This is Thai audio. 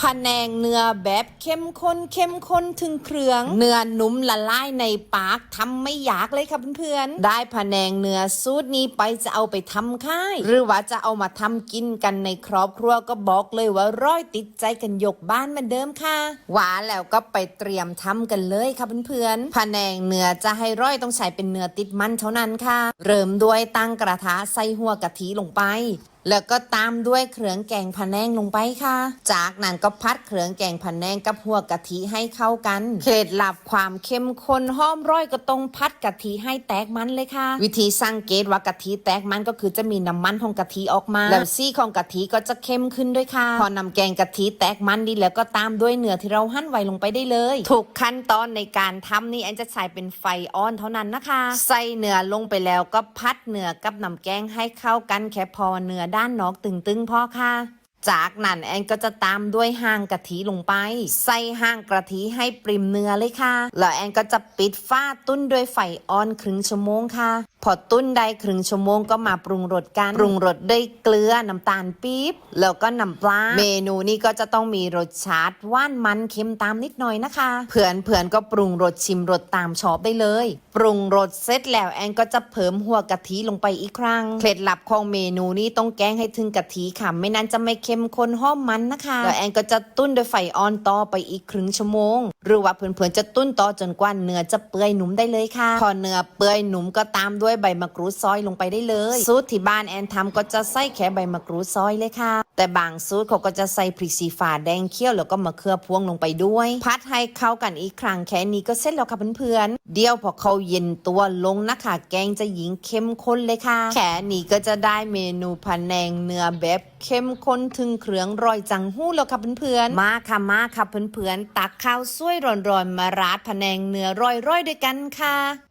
พะแนงเนื้อแบบเข้มข้นเข้มข้นถึงเครื่อง เนื้อนุ่มละลายในปากทำไม่ยากเลยค่ะเพื่อนๆ ได้พะแนงเนื้อสูตรนี้ไปจะเอาไปทำค่าย หรือว่าจะเอามาทำกินกันในครอบครัวก็บอกเลยว่าร้อยติดใจกันยกบ้านเหมือนเดิมค่ะ หวานแล้วก็ไปเตรียมทำกันเลยค่ะเพื่อนๆพะแนงเนื้อจะให้ร้อยต้องใช้เป็นเนื้อติดมันเท่านั้นค่ะ เริ่มด้วยตั้งกระทะใส่หัวกะทิลงไปแล้วก็ตามด้วยเครื่องแกงพะแนงลงไปค่ะ จากนั้นก็พัดเครื่องแกงพะแนงกับหัวกะทิให้เข้ากัน เคล็ดลับความเข้มข้นหอมร้อยก็ต้องพัดกะทิให้แตกมันเลยค่ะ วิธีสังเกตว่ากะทิแตกมันก็คือจะมีน้ำมันของกะทิออกมาแล้วซี่ของกะทิก็จะเข้มขึ้นด้วยค่ะ พอนำแกงกะทิแตกมันดีแล้วก็ตามด้วยเนื้อที่เราหั่นไว้ลงไปได้เลยถูกขั้นตอนในการทำนี่แอนจะใช้เป็นไฟอ่อนเท่านั้นนะคะ ใส่เนื้อลงไปแล้วก็พัดเนื้อกับน้ำแกงให้เข้ากันแค่พอเนื้อด้านนอกตึงๆพ่อค่ะ จากนั้นแอนก็จะตามด้วยห้างกะทิลงไป ใส่ห้างกะทิให้ปริมเนื้อเลยค่ะ แล้วแอนก็จะปิดฝ้าตุ้นด้วยไฟอ่อนครึ่งชั่วโมงค่ะ พอตุ้นได้ครึ่งชั่วโมงก็มาปรุงรสกันปรุงรสด้วยเกลือน้ำตาลปี๊บแล้วก็น้ำปลาเมนูนี้ก็จะต้องมีรสชาติว่านมันเค็มตามนิดหน่อยนะคะเพื่อนเพื่อนๆก็ปรุงรสชิมรสตามชอบได้เลย ปรุงรสเสร็จแล้วแอนก็จะเพิ่มหัวกะทิลงไปอีกครั้งเคล็ดลับของเมนูนี้ต้องแกงให้ถึงกะทิค่ะไม่นั้นจะไม่เค็มข้นหอมมันนะคะแล้วแอนก็จะตุ้นด้วยไฟอ่อนต่อไปอีกครึ่งชั่วโมงหรือว่าเพื่อนๆจะตุ้นต่อจนกว่าเนื้อจะเปื่อยหนุ่มได้เลยค่ะ พอเนื้อเปื่อยหนุ่มก็ตามด้วยใบมะกรูดซอยลงไปได้เลยสูตรที่บ้านแอนทำก็จะใส่แค่ใบมะกรูดซอยเลยค่ะ แต่บางสูตรเขาก็จะใส่พริกสีฟ้าแดงเคี่ยวแล้วก็มะเขือพวงลงไปด้วยพัดให้เข้ากันอีกครั้งแค่นี้ก็เสร็จแล้วค่ะเพื่อนๆเดี๋ยวพอเขาเย็นตัวลงนะคะแกงจะหญิงเข้มข้นเลยค่ะ แค่นี้ก็จะได้เมนูพะแนงเนื้อแบบเข้มข้นถึงเครื่องรอยจังหู้แล้วค่ะเพื่อนๆมาค่ะมาค่ะเพื่อนๆตักข้าวสวยร้อนๆมาราดพะแนงเนื้อร่อยๆด้วยกันค่ะ